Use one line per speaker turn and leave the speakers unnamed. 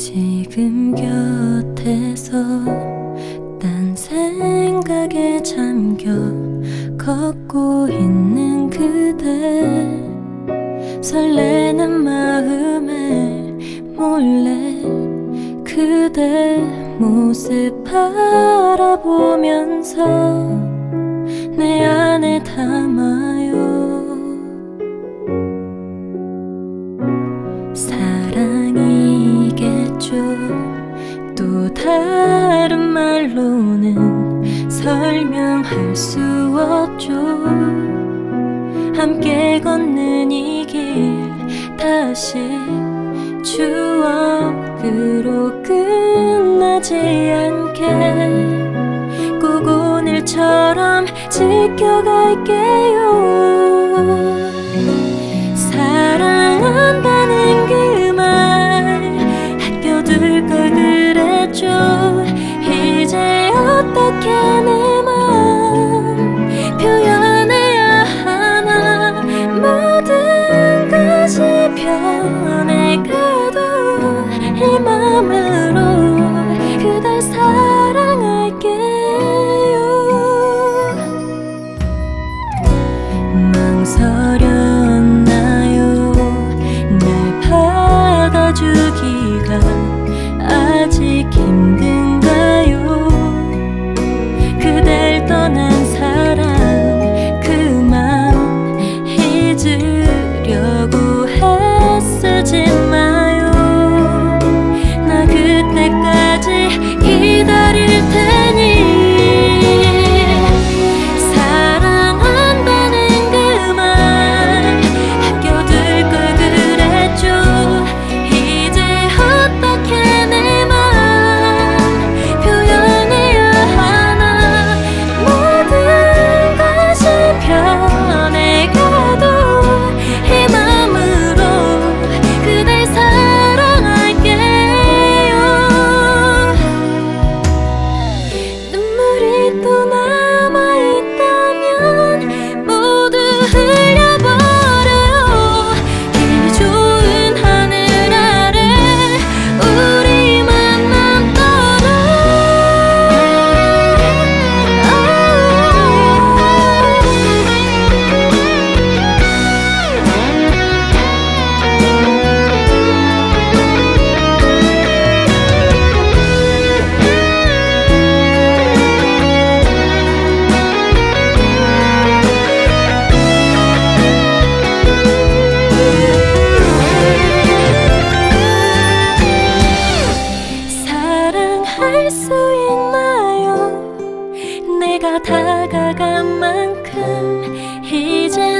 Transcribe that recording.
지금 곁에서 딴 생각에 잠겨 걷고 있는 그대. 설레는 마음에 몰래 그대 모습 바라보면서 내 안에 담아요 설명할 수 없죠. 함께 걷는 이 길 다시 추억으로 끝나지 않게 꼭 오늘처럼 지켜갈게요. 사랑한다 make 할 수 있나요? 내가 다가간 만큼 이젠